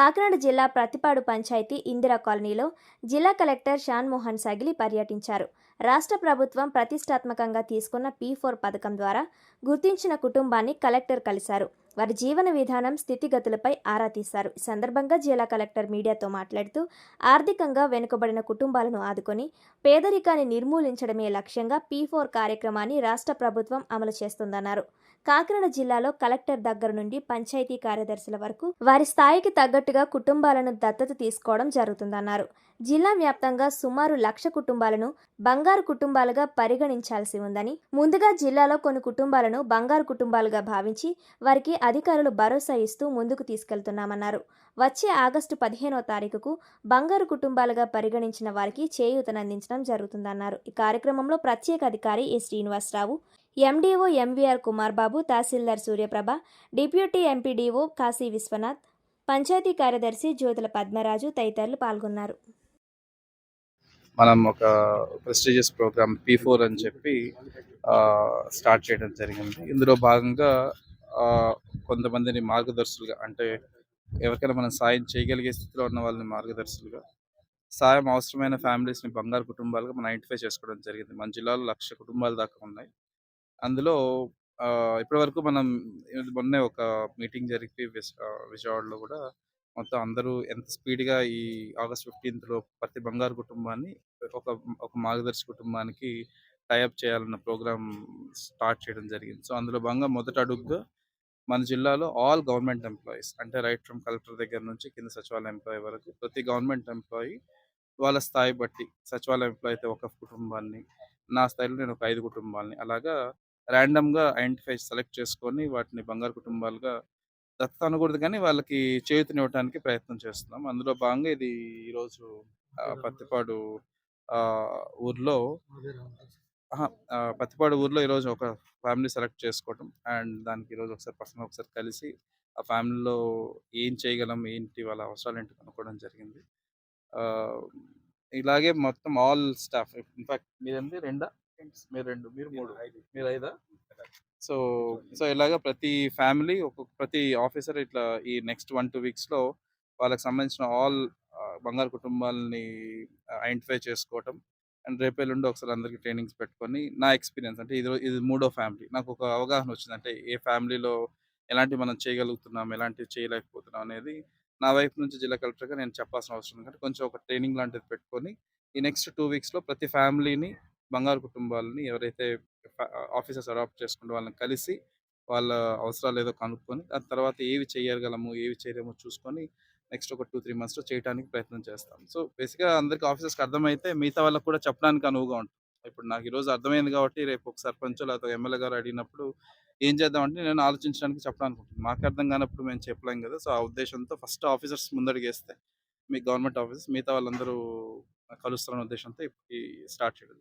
కాకినాడ జిల్లా ప్రతిపాడు పంచాయతీ ఇందిరా కాలనీలో జిల్లా కలెక్టర్ షాన్ మోహన్ సగిలి పర్యటించారు. రాష్ట్ర ప్రభుత్వం ప్రతిష్టాత్మకంగా తీసుకున్న పీ ఫోర్ పథకం ద్వారా గుర్తించిన కుటుంబాన్ని కలెక్టర్ కలిశారు. వారి జీవన విధానం స్థితిగతులపై ఆరా తీశారు. ఈ సందర్భంగా జిల్లా కలెక్టర్ మీడియాతో మాట్లాడుతూ ఆర్థికంగా వెనుకబడిన కుటుంబాలను ఆదుకొని పేదరికాన్ని నిర్మూలించడమే లక్ష్యంగా పీ ఫోర్ కార్యక్రమాన్ని రాష్ట్ర ప్రభుత్వం అమలు చేస్తుందన్నారు. కాకినాడ జిల్లాలో కలెక్టర్ దగ్గర నుండి పంచాయతీ కార్యదర్శుల వరకు వారి స్థాయికి తగ్గట్టుగా కుటుంబాలను దత్తత తీసుకోవడం జరుగుతుందన్నారు. జిల్లా వ్యాప్తంగా సుమారు లక్ష కుటుంబాలను బంగారు కుటుంబాలుగా పరిగణించాల్సి ఉందని ముందుగా జిల్లాలో కొన్ని కుటుంబాలను బంగారు కుటుంబాలుగా భావించి వారికి అధికారులు భరోసా ఇస్తూ ముందుకు తీసుకెళ్తున్నామన్నారు. వచ్చే ఆగస్టు పదిహేనో తారీఖుకు బంగారు కుటుంబాలుగా పరిగణించిన వారికి చేయూతనందించడం జరుగుతుందన్నారు. ఈ కార్యక్రమంలో ప్రత్యేక అధికారి A Srinivasarao MDO MVR Kumar Babu tahsildar Suryaprabha deputy MPDO Kashi Vishwanath panchayat కార్యదర్శి జ్యోతుల పద్మరాజు తదితరులు పాల్గొన్నారు. మనం ఒక ప్రెస్టీజియస్ ప్రోగ్రామ్ పీ ఫోర్ అని చెప్పి స్టార్ట్ చేయడం జరిగింది. ఇందులో భాగంగా కొంతమందిని మార్గదర్శులుగా అంటే ఎవరికైనా మనం సాయం చేయగలిగే స్థితిలో ఉన్న వాళ్ళని మార్గదర్శులుగా సాయం అవసరమైన ఫ్యామిలీస్ని బంగారు కుటుంబాలుగా మనం ఐడెంటిఫై చేసుకోవడం జరిగింది. మన జిల్లాలో లక్ష కుటుంబాలు దాకా ఉన్నాయి. అందులో ఇప్పటివరకు మనం మొన్నే ఒక మీటింగ్ జరిగి విజయవాడలో కూడా మొత్తం అందరూ ఎంత స్పీడ్గా ఈ ఆగస్ట్ ఫిఫ్టీన్త్లో ప్రతి బంగారు కుటుంబాన్ని ఒక ఒక మార్గదర్శి కుటుంబానికి టైఅప్ చేయాలన్న ప్రోగ్రామ్ స్టార్ట్ చేయడం జరిగింది. సో అందులో భాగంగా మొదట అడుగుగా మన జిల్లాలో ఆల్ గవర్నమెంట్ ఎంప్లాయీస్ అంటే రైట్ ఫ్రమ్ కలెక్టర్ దగ్గర నుంచి కింద సచివాలయ ఎంప్లాయీ వరకు ప్రతి గవర్నమెంట్ ఎంప్లాయీ వాళ్ళ స్థాయి బట్టి సచివాలయ ఎంప్లాయీ అయితే ఒక కుటుంబాన్ని నా స్థాయిలో నేను ఒక ఐదు కుటుంబాలని అలాగా ర్యాండమ్గా ఐడెంటిఫై సెలెక్ట్ చేసుకొని వాటిని బంగారు కుటుంబాలుగా దత్తత అనకూడదు కానీ వాళ్ళకి చేయూతనివ్వడానికి ప్రయత్నం చేస్తున్నాం. అందులో భాగంగా ఇది ఈరోజు పత్తిపాడు ఊర్లో పత్తిపాడు ఊర్లో ఈరోజు ఒక ఫ్యామిలీ సెలెక్ట్ చేసుకోవటం అండ్ దానికి ఈరోజు ఒకసారి పర్సనల్ ఒకసారి కలిసి ఆ ఫ్యామిలీలో ఏం చేయగలం ఏంటి వాళ్ళ అవసరాలు ఏంటి కనుక్కోవడం జరిగింది. ఇలాగే మొత్తం ఆల్ స్టాఫ్ ఇన్ఫాక్ట్ మీరంది? రెండా? మీరు రెండు మీరు మూడు మీరు ఐదా? సో సో ఇలాగా ప్రతి ఫ్యామిలీ ఒక్కొక్క ప్రతి ఆఫీసర్ ఇట్లా ఈ నెక్స్ట్ వన్ టూ వీక్స్లో వాళ్ళకి సంబంధించిన ఆల్ బంగారు కుటుంబాలని ఐడెంటిఫై చేసుకోవటం అండ్ రేపు ఒకసారి అందరికి ట్రైనింగ్స్ పెట్టుకొని నా ఎక్స్పీరియన్స్ అంటే ఇది ఇది మూడో ఫ్యామిలీ. నాకు ఒక అవగాహన వచ్చింది. అంటే ఏ ఫ్యామిలీలో ఎలాంటి మనం చేయగలుగుతున్నాం ఎలాంటివి చేయలేకపోతున్నాం అనేది నా వైపు నుంచి జిల్లా కలెక్టర్గా నేను చెప్పాల్సిన అవసరం ఉంది. కాబట్టి కొంచెం ఒక ట్రైనింగ్ లాంటిది పెట్టుకొని ఈ నెక్స్ట్ టూ వీక్స్లో ప్రతి ఫ్యామిలీని బంగారు కుటుంబాలని ఎవరైతే ఆఫీసర్స్ అడాప్ట్ చేసుకుంటే వాళ్ళని కలిసి వాళ్ళ అవసరాలు ఏదో కనుక్కొని దాని తర్వాత ఏవి చేయగలము ఏవి చేయలేమో చూసుకొని నెక్స్ట్ ఒక టూ త్రీ మంత్స్లో చేయడానికి ప్రయత్నం చేస్తాం. సో బేసిక్గా అందరికి ఆఫీసర్స్కి అర్థమైతే మిగతా వాళ్ళకి కూడా చెప్పడానికి అనువుగా ఉంటుంది. ఇప్పుడు నాకు ఈరోజు అర్థమైంది కాబట్టి రేపు ఒక సర్పంచ్ లేకపోతే ఎమ్మెల్యే గారు అడిగినప్పుడు ఏం చేద్దామంటే నేను ఆలోచించడానికి చెప్పడానికి మాకు అర్థం కానప్పుడు మేము చెప్పలేం కదా! సో ఆ ఉద్దేశంతో ఫస్ట్ ఆఫీసర్స్ ముందడిగేస్తే మీ గవర్నమెంట్ ఆఫీసర్స్ మిగతా వాళ్ళందరూ కలుస్తారనే ఉద్దేశంతో ఇప్పుడు స్టార్ట్ చేయడం